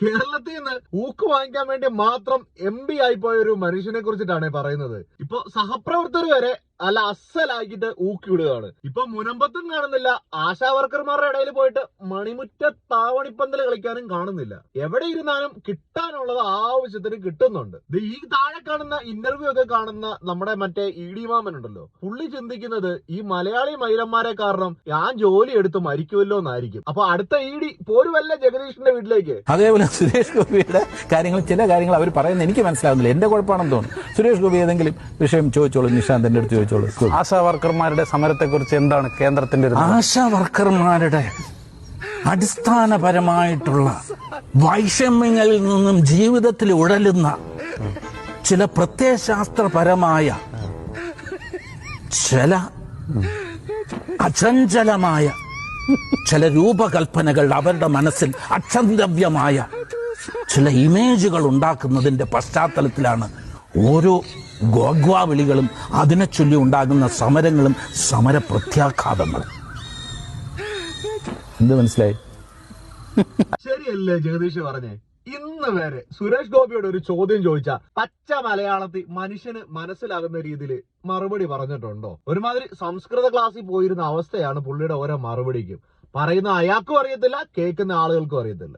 കേരളത്തിൽ നിന്ന് ഊക്ക് വാങ്ങിക്കാൻ വേണ്ടി മാത്രം എം പി ആയി പോയ ഒരു മനുഷ്യനെ കുറിച്ചിട്ടാണ് പറയുന്നത്. ഇപ്പൊ സഹപ്രവർത്തകർ വരെ അല്ല അസലാക്കിയിട്ട് ഊക്കി വിടുകയാണ് ഇപ്പൊ മുനമ്പത്തും കാണുന്നില്ല. ആശാ വർക്കർമാരുടെ ഇടയിൽ പോയിട്ട് മണിമുറ്റ താവണിപ്പന്തൽ കളിക്കാനും കാണുന്നില്ല. എവിടെ ഇരുന്നാലും കിട്ടാനുള്ളത് ആവശ്യത്തിന് കിട്ടുന്നുണ്ട്. ഈ താഴെ കാണുന്ന ഇന്റർവ്യൂ ഒക്കെ കാണുന്ന നമ്മുടെ മറ്റേ ഇ ഡി മാമൻ ഉണ്ടല്ലോ പുള്ളി ചിന്തിക്കുന്നത് ഈ മലയാളി മൈലന്മാരെ കാരണം ഞാൻ ജോലി എടുത്ത് മരിക്കുമല്ലോ എന്നായിരിക്കും. അപ്പൊ അടുത്ത ഇ ഡി പോരുവല്ല ജഗദീഷിന്റെ വീട്ടിലേക്ക്. അതേപോലെ സുരേഷ് ഗോപിയുടെ കാര്യങ്ങൾ ചില കാര്യങ്ങൾ അവർ പറയുന്നത് എനിക്ക് മനസ്സിലാവുന്നില്ല. എന്റെ കുഴപ്പമാണെന്ന് തോന്നുന്നു. സുരേഷ് ഗോപി ഏതെങ്കിലും വിഷയം ചോദിച്ചോളൂ നിശാന്തിന്റെ അടുത്ത് ചോദിച്ചോളൂ. ആശാ വർക്കർമാരുടെ സമരത്തെക്കുറിച്ച് എന്താണ് കേന്ദ്രത്തിന്റെ ആശാ വർക്കർമാരുടെ അടിസ്ഥാനപരമായിട്ടുള്ള വൈഷമ്യങ്ങളിൽ നിന്നും ജീവിതത്തിൽ ഉഴലുന്ന ചില പ്രത്യയശാസ്ത്രപരമായ ചില അചഞ്ചലമായ ചില രൂപകൽപ്പനകൾ അവരുടെ മനസ്സിൽ അക്ഷന്തവ്യമായ ചില ഇമേജുകൾ ഉണ്ടാക്കുന്നതിന്റെ പശ്ചാത്തലത്തിലാണ് ഓരോ ഗോഗ്വാവിളികളും അതിനെ ചൊല്ലി ഉണ്ടാകുന്ന സമരങ്ങളും സമര പ്രത്യാഘാതങ്ങളും എന്ത് മനസ്സിലായി? ശരിയല്ലേ ജഗദീഷ് പറഞ്ഞേ? ഇന്ന് വരെ സുരേഷ് ഗോപിയോട് ഒരു ചോദ്യം ചോദിച്ച പച്ച മലയാളത്തിൽ മനുഷ്യന് മനസ്സിലാകുന്ന രീതിയിൽ മറുപടി പറഞ്ഞിട്ടുണ്ടോ? ഒരുമാതിരി സംസ്കൃത ക്ലാസ്സിൽ പോയിരുന്ന അവസ്ഥയാണ് പുള്ളിയുടെ ഓരോ മറുപടിക്കും. പറയുന്ന അയാൾക്കും അറിയത്തില്ല കേൾക്കുന്ന ആളുകൾക്കും അറിയത്തില്ല.